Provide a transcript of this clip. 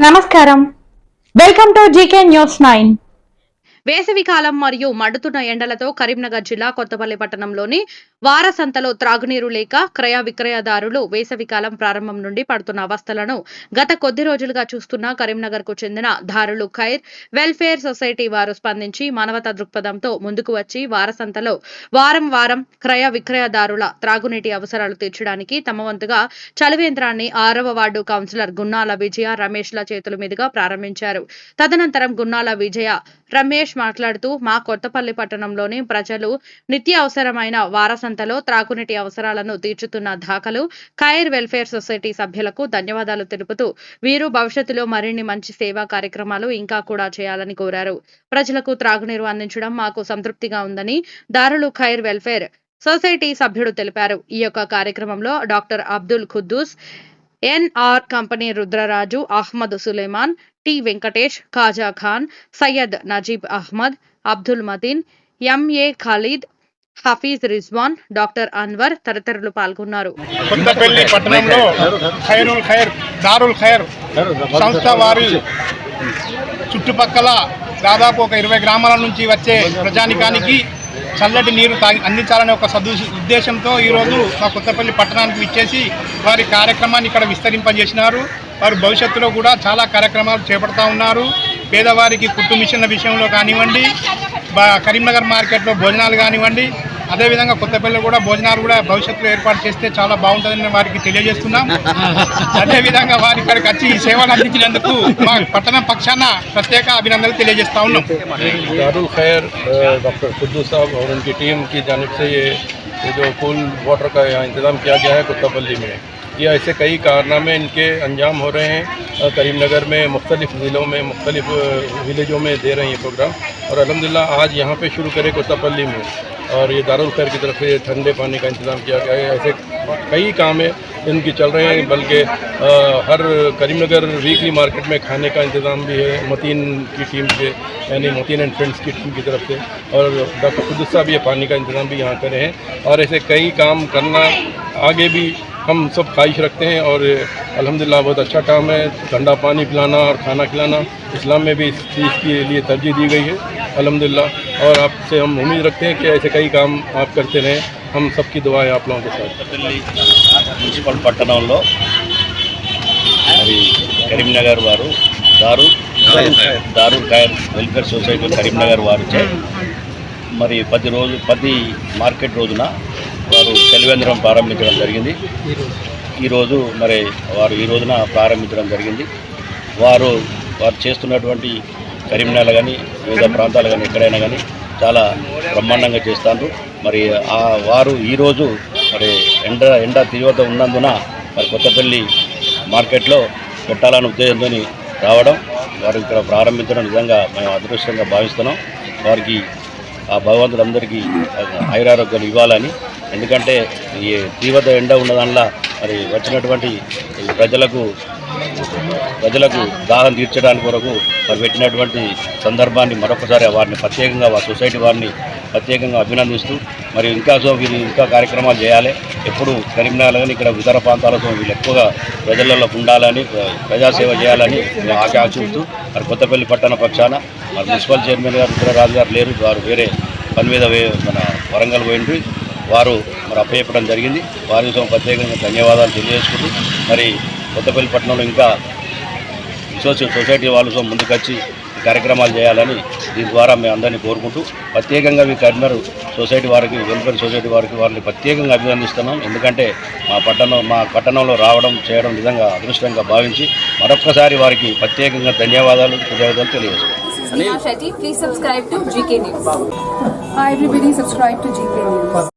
నమస్కారం. Welcome to G K news nine వేసవి కాలం మరియు మండుతున్న ఎండలతో కరీంనగర్ జిల్లా కొత్తపల్లి పట్టణంలోని వారసంతలో త్రాగునీరు లేక క్రయ విక్రయదారులు వేసవి కాలం ప్రారంభం నుండి పడుతున్న అవస్థలను గత కొద్ది రోజులుగా చూస్తున్న కరీంనగర్కు చెందిన దారులు ఖైర్ వెల్ఫేర్ సొసైటీ వారు స్పందించి మానవతా దృక్పథంతో ముందుకు వచ్చి వారసంతలో వారం వారం క్రయ విక్రయదారుల త్రాగునీటి అవసరాలు తీర్చడానికి తమ వంతుగా చలివేంద్రాన్ని ఆరవ వార్డు కౌన్సిలర్ గున్నాల విజయ రమేష్ల చేతుల మీదుగా ప్రారంభించారు. తదనంతరం గున్నాల విజయ రమేష్ మాట్లాడుతూ మా కొత్తపల్లి పట్టణంలోని ప్రజలు నిత్య అవసరమైన వారసంతలో త్రాగునీటి అవసరాలను తీర్చుతున్న దాఖలు ఖైర్ వెల్ఫేర్ సొసైటీ సభ్యులకు ధన్యవాదాలు తెలుపుతూ వీరు భవిష్యత్తులో మరిన్ని మంచి సేవా కార్యక్రమాలు ఇంకా కూడా చేయాలని కోరారు. ప్రజలకు త్రాగునీరు అందించడం మాకు సంతృప్తిగా ఉందని దారులు ఖైర్ వెల్ఫేర్ సొసైటీ సభ్యుడు తెలిపారు. ఈ యొక్క కార్యక్రమంలో doctor Abdul Khuddus N R company Rudraraju Ahmed Suleman T Venkatesh Khaja Khan Syed Najeeb Ahmed Abdul Madeen M A Khalid Hafeez Rizwan doctor Anwar తదితరులు పాల్గొన్నారు. కొత్తపల్లి పట్టణంలో ఖైరుల్ ఖైర్ దారుల్ ఖైర్ సంస్థ వారి చుట్టుపక్కల దాదాపు ఒక ఇరవై గ్రామాల నుంచి వచ్చే ప్రజానికానికి చల్లటి నీరు తాగి అందించాలనే ఒక సదు ఉద్దేశంతో ఈరోజు మా కొత్తపల్లి పట్టణానికి విచ్చేసి వారి కార్యక్రమాన్ని ఇక్కడ విస్తరింపజేసినారు. వారు భవిష్యత్తులో కూడా చాలా కార్యక్రమాలు చేపడతా ఉన్నారు. పేదవారికి కుట్టు మిషన్ల విషయంలో కానివ్వండి కరీంనగర్ మార్కెట్లో భోజనాలు కానివ్వండి అదేవిధంగా కొత్తపల్లి కూడా భోజనాలు కూడా భవిష్యత్తులో ఏర్పాటు చేస్తే చాలా బాగుంటుందని వారికి తెలియజేస్తున్నాం అదేవిధంగా వారి ఇక్కడికి వచ్చి ఈ సేవలు అందించినందుకు మా పట్టణ పక్షాన ప్రత్యేక అభినందనలు తెలియజేస్తా ఉన్నాం दारुल खैर डॉक्टर खुद्दू साहब और उनकी टीम की जानब से ये ये जो कूल वाटर का यहाँ इंतज़ाम किया गया है कुत्तापल्ली में ये ऐसे कई कारनामे इनके अंजाम हो रहे हैं अ, करीमनगर में मुख्तलिफ ज़िलों में मुख्तलिफ विलेजों में दे रहे हैं ये प्रोग्राम और अलहमदिल्ला आज यहाँ पे शुरू करें कुत्तापल्ली में और ये दारुल खैर की तरफ़ से ठंडे पानी का इंतज़ाम किया गया है। ऐसे कई काम है, इनकी चल रहे हैं, बल्कि हर करीमनगर वीकली मार्केट में खाने का इंतज़ाम भी है, मतीन की टीम से, यानी मतीन एंड फ्रेंड्स की टीम की तरफ़ से, और डॉक्टर खुदूस साहब ये पानी का इंतज़ाम भी यहाँ करे हैं। और ऐसे कई काम करना, आगे भी हम सब ख्वाहिश रखते हैं, और अल्हम्दुलिल्लाह बहुत अच्छा काम है, ठंडा पानी पिलाना और खाना खिलाना, इस्लाम में भी इस चीज़ के लिए तरजीह दी गई है। अल्हम्दुलिल्लाह और आपसे हम उम्मीद रखते हैं कि ऐसे कई काम आप करते रहें हम सबकी दुआएं आप लोगों के साथ కొత్తపల్లి మున్సిపల్ పట్టణంలో మరి కరీంనగర్ వారు దారు దారు ఖైర్ వెల్ఫేర్ సొసైటీ కరీంనగర్ వారిచే మరి పది రోజు పది మార్కెట్ రోజున వారు చలివేంద్రం ప్రారంభించడం జరిగింది ఈరోజు మరి వారు ఈ రోజున ప్రారంభించడం జరిగింది వారు వారు చేస్తున్నటువంటి కరీంనగర్ కానీ వివిధ ప్రాంతాలు కానీ ఎక్కడైనా కానీ చాలా బ్రహ్మాండంగా చేస్తారు మరి ఆ వారు ఈరోజు మరి ఎండ ఎండ తీవ్రత ఉన్నందున మరి కొత్తపల్లి మార్కెట్లో పెట్టాలనే ఉద్దేశంతో రావడం వారు ఇక్కడ ప్రారంభించడం నిజంగా మేము అదృష్టంగా భావిస్తున్నాం. వారికి ఆ భగవంతులందరికీ ఆయురారోగ్యాలు ఇవ్వాలని. ఎందుకంటే ఈ తీవ్రత ఎండ ఉన్నదానిలో మరి వచ్చినటువంటి ప్రజలకు ప్రజలకు దాహం తీర్చడానికి కొరకు మరి పెట్టినటువంటి సందర్భాన్ని మరొకసారి వారిని ప్రత్యేకంగా వారి సొసైటీ వారిని ప్రత్యేకంగా అభినందిస్తూ మరి ఇంకా సో వీరు ఇంకా కార్యక్రమాలు చేయాలి. ఎప్పుడు కరీంనగర్ కానీ ఇక్కడ ఇతర ప్రాంతాలతో వీళ్ళు ఎక్కువగా ప్రజలలో ఉండాలని ప్రజాసేవ చేయాలని మేము ఆకాంక్షిస్తూ మరి కొత్తపల్లి పట్టణ పక్షాన మరి మున్సిపల్ చైర్మన్ గారు ఉత్తరరాజు గారు లేరు వారు వేరే పని మీద వే- మన వరంగల్ పోయిండ్రి. వారు మరి అప్పచెప్పడం జరిగింది. వారి కోసం ప్రత్యేకంగా ధన్యవాదాలు తెలియజేసుకుంటూ మరి కొత్తపల్లి పట్టణంలో ఇంకా సోషల్ సొసైటీ వాళ్ళతో ముందుకొచ్చి ఈ కార్యక్రమాలు చేయాలని దీని ద్వారా మేము అందరినీ కోరుకుంటూ ప్రత్యేకంగా ఈ కరీంనగర్ సొసైటీ వారికి వెల్ఫేర్ సొసైటీ వారికి వారిని ప్రత్యేకంగా అభినందిస్తున్నాం. ఎందుకంటే మా పట్టణం మా పట్టణంలో రావడం చేయడం నిజంగా అదృష్టంగా భావించి మరొక్కసారి వారికి ప్రత్యేకంగా ధన్యవాదాలు కృతజ్ఞతలు తెలియజేస్తున్నాం.